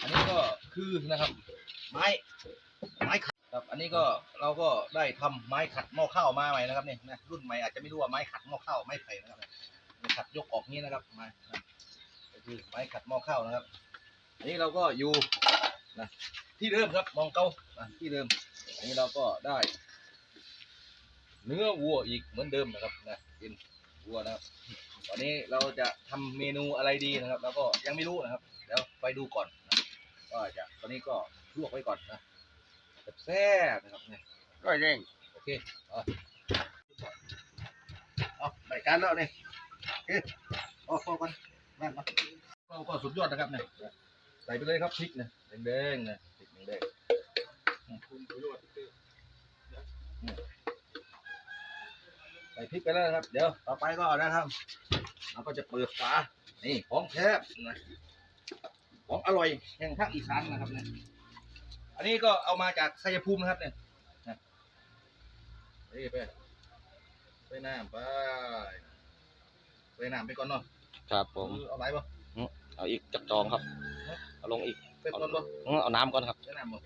อันนี้ก็คือนะครับ ไม้ไม้ขัดครับ อันนี้ก็เราก็ได้ทำไม้ขัดหม้อข้าวมาใหม่นะครับเนี่ยนะรุ่นใหม่อาจจะไม่รู้ว่าไม้ขัดหม้อข้าวไม้ไผ่นะครับเนี่ยไม้ขัดยกออกนี้นะครับไม้นะก็คือไม้ขัดหม้อข้าวนะครับอันนี้เราก็อยู่นะที่เดิมครับมองเก้านะที่เดิมอันนี้เราก็ได้ เนื้อวัวอีกเหมือนเดิมนะครับนะเป็นวัวนะครับวันนี้เราจะทำเมนูอะไรดีนะครับ แล้วก็ยังไม่รู้นะครับเดี๋ยวไปดูก่อน นะว่าจะตอนนี้ก็ลวกไว้ก่อนนะแซ่บๆนะครับเนี่ยร้อยเร่งโอเคเอาเอาใส่จานแล้วเนี่ยโอเคเอาพอกันนั่นมาก็ก็สุดยอดนะครับเนี่ยใส่ไปเลยครับพริกนะแดงๆนะพริกแดงๆใส่พริกไปแล้วนะครับ เดี๋ยวต่อไปก็นะครับเราก็จะเปิดฝานี่ของแท้นะ ของอร่อยแห่งภาคอีสานนะครับเนี่ยอันนี้ก็เอามาจากชัยภูมินะครับเนี่ยเฮ้ยไปไปน้ำไปไปน้ำไปก่อนเนาะครับผมเอาไหลป่ะเอาอีกจักจองครับ เอาลงอีกเป็ดก่อนป่ะอื้อเอาน้ำก่อนครับไปน้ำป่ะ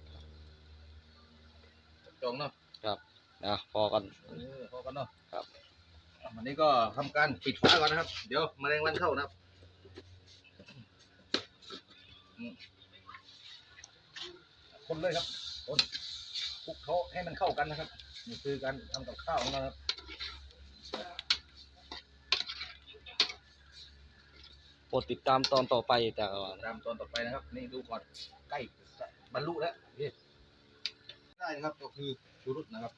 จองเนาะนะพอกันเออพอกันเนาะครับวันนี้ก็ทำการปิดฝาก่อนนะครับ เดี๋ยวแมลงวันเข้านะครับอืม คนเลยครับคนคลุกเขาให้มันเข้ากันนะครับนี่คือการทำกับข้าวของเราครับโปรดติดตามตอนต่อไปจากตามตอนต่อไปนะครับ นี่ดูก่อนใกล้จะบรรลุแล้วนี่ได้นะครับ ก็คือชูรุตนะครับ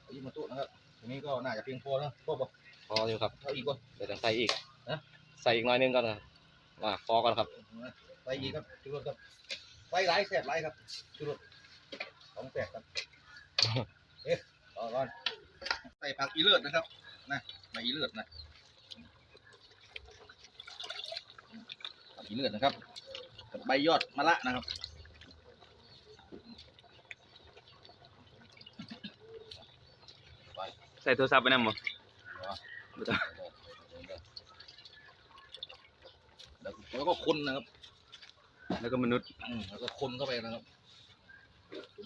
เอาอีกมาตุนะครับทีนี้ก็น่าจะเพียงพอนะพอบอกพออยู่ครับเอาอีกก่อนเดี๋ยวจะใส่อีกนะใส่อีกหน้อยนึงก่อนครับมาพอกันครับ ไปอีกครับชูรสครับไปหลายแสบหลายครับชูรสของแสบครับเอ๊ะต่อก่อนใส่ผักอีเลือดนะครับนะใบอีเลือดนะผักอีเลือดนะครับกับใบยอดมะระนะครับใส่โทรศัพท์ไปนั่นมั้งแล้วแล้วก็คนนะครับ แล้วก็มนุษย์อืมแล้วก็คนเข้าไปนะครับ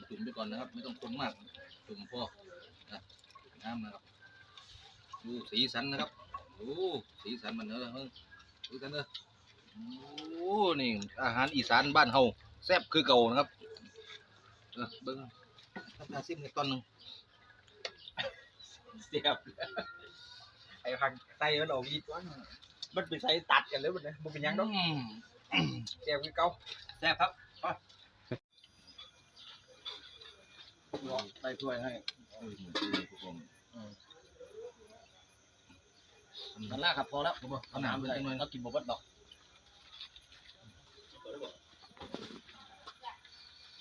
จุ่มๆไปก่อนนะครับ ไม่ต้องคนมากจุ่มพอนะน้ำนะครับดูสีสันนะครับโอ้สีสันมันเนอะเฮ้ยดูกันเนอะโอ้นี่อาหารอีสานบ้านเฮาแซ่บคือเก่านะครับเออเบิ้งทำตาซิมในตอนหนึงเสียบไอ้พังใส่มันออกยีตัวนึงมันไปใส่ตัดกันเลยมันเลยมันเป็นหยังดอก อืมเสียบคือเก่าแซ่บครับใส่ถ้วยให้เออทุกคนนั่นละครับพอแล้วผมบอกเอาน้ำไปใส่หน่อยครับกินบะเบัดดอก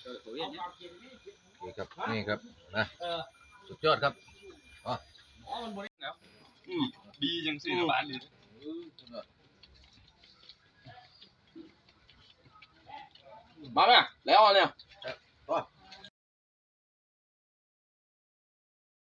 โอเคครับนี่ครับนะสุดยอดครับดีจังสิบ้านนี้มาไหมแล้วเนี่ 麻烦，来啊，那。